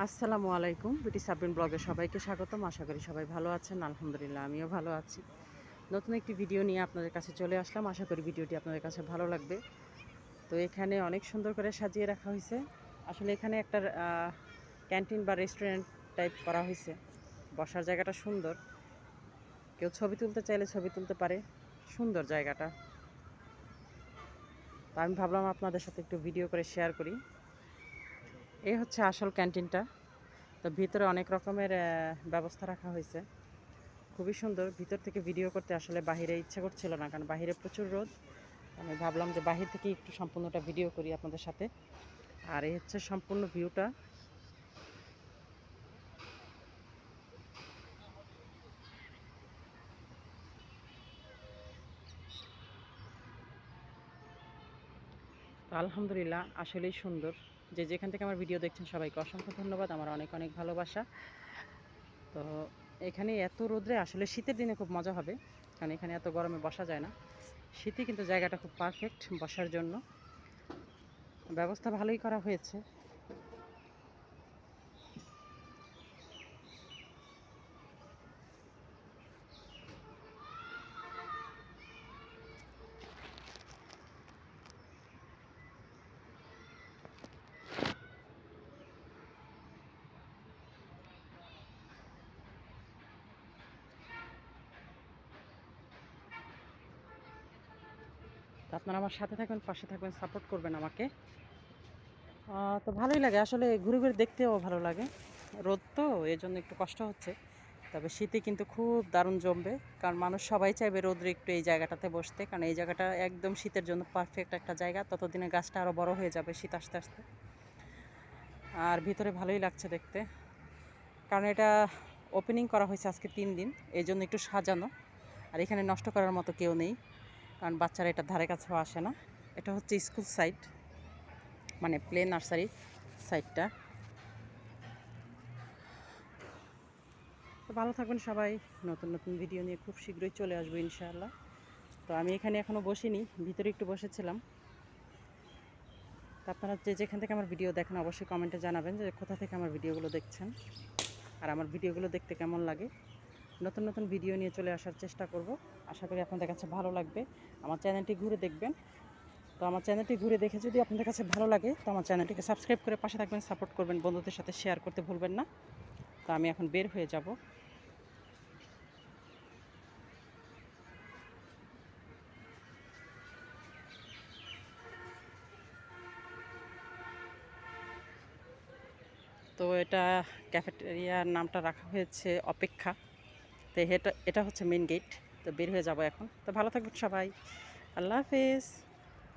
আসসালামু আলাইকুম। বিটি সাবরিন ব্লগে সবাইকে স্বাগতম। আশা করি সবাই ভালো আছেন। আলহামদুলিল্লাহ, আমিও ভালো আছি। নতুন একটি ভিডিও নিয়ে আপনাদের কাছে চলে আসলাম। আশা করি ভিডিওটি আপনাদের কাছে ভালো লাগবে। তো এখানে অনেক সুন্দর করে সাজিয়ে রাখা হয়েছে। আসলে এখানে একটা ক্যান্টিন বা রেস্টুরেন্ট টাইপ করা হয়েছে। বসার জায়গাটা সুন্দর। কেউ ছবি তুলতে চাইলে ছবি তুলতে পারে। সুন্দর জায়গাটা। তো আমি ভাবলাম আপনাদের সাথে একটু ভিডিও করে শেয়ার করি। এই হচ্ছে আসল ক্যান্টিনটা। তো ভিতরে অনেক রকমের ব্যবস্থা রাখা হয়েছে। খুবই সুন্দর। ভিতর থেকে ভিডিও করতে আসলে বাহিরে ইচ্ছে করছিল না, কারণ বাহিরে প্রচুর রোদ। আমি ভাবলাম যে বাহির থেকে একটু সম্পূর্ণটা ভিডিও করি আপনাদের সাথে। আর এই হচ্ছে সম্পূর্ণ ভিউটা আলহামদুলিল্লাহ, আসলেই সুন্দর। যে যেখান থেকে আমার ভিডিও দেখছেন, সবাইকে অসংখ্য ধন্যবাদ। আমার অনেক অনেক ভালোবাসা। তো এখানে এত রোদ্রে, আসলে শীতের দিনে খুব মজা হবে, কারণ এখানে এত গরমে বসা যায় না। শীতে কিন্তু জায়গাটা খুব পারফেক্ট বসার জন্য। ব্যবস্থা ভালোই করা হয়েছে। তো আপনারা আমার সাথে থাকবেন, পাশে থাকবেন সাপোর্ট করবেন আমাকে। তো ভালোই লাগে, আসলে ঘুরে ঘুরে দেখতেও ভালো লাগে। রোদ তো এই জন্য একটু কষ্ট হচ্ছে। তবে শীতে কিন্তু খুব দারুণ জমবে, কারণ মানুষ সবাই চাইবে রোদ্রে একটু এই জায়গাটাতে বসতে, কারণ এই জায়গাটা একদম শীতের জন্য পারফেক্ট একটা জায়গা। ততদিনে গাছটা আরও বড় হয়ে যাবে শীত আসতে আসতে। আর ভিতরে ভালোই লাগছে দেখতে। কারণ এটা ওপেনিং করা হয়েছে আজকে তিন দিন এই জন্য একটু সাজানো। আর এখানে নষ্ট করার মতো কেউ নেই। কারণ বাচ্চারা এটার ধারে কাছেও আসে না। এটা হচ্ছে স্কুল সাইট মানে প্লে নার্সারি সাইটটা তো ভালো থাকবেন সবাই। নতুন নতুন ভিডিও নিয়ে খুব শীঘ্রই চলে আসব ইনশাআল্লাহ। তো আমি এখানে এখনও বসিনি, ভিতরে একটু বসেছিলাম। তো আপনারা যে যেখান থেকে আমার ভিডিও দেখেন, অবশ্যই কমেন্টে জানাবেন যে কোথা থেকে আমার ভিডিওগুলো দেখছেন। আর আমার ভিডিওগুলো দেখতে কেমন লাগে। নতুন নতুন ভিডিও নিয়ে চলে আসার চেষ্টা করব। আশা করি আপনাদের কাছে ভালো লাগবে। আমার চ্যানেলটি ঘুরে দেখবেন। তো আমার চ্যানেলটি ঘুরে দেখে যদি আপনাদের কাছে ভালো লাগে, তো আমার চ্যানেলটিকে সাবস্ক্রাইব করে পাশে থাকবেন সাপোর্ট করবেন, বন্ধুদের সাথে শেয়ার করতে ভুলবেন না। তো আমি এখন বের হয়ে যাব। তো এটা ক্যাফেটেরিয়ার নামটা রাখা হয়েছে অপেক্ষা। তো এটা এটা হচ্ছে মেন গেট তো বের হয়ে যাব এখন। তো ভালো থাকবেন সবাই। আল্লাহ হাফেজ।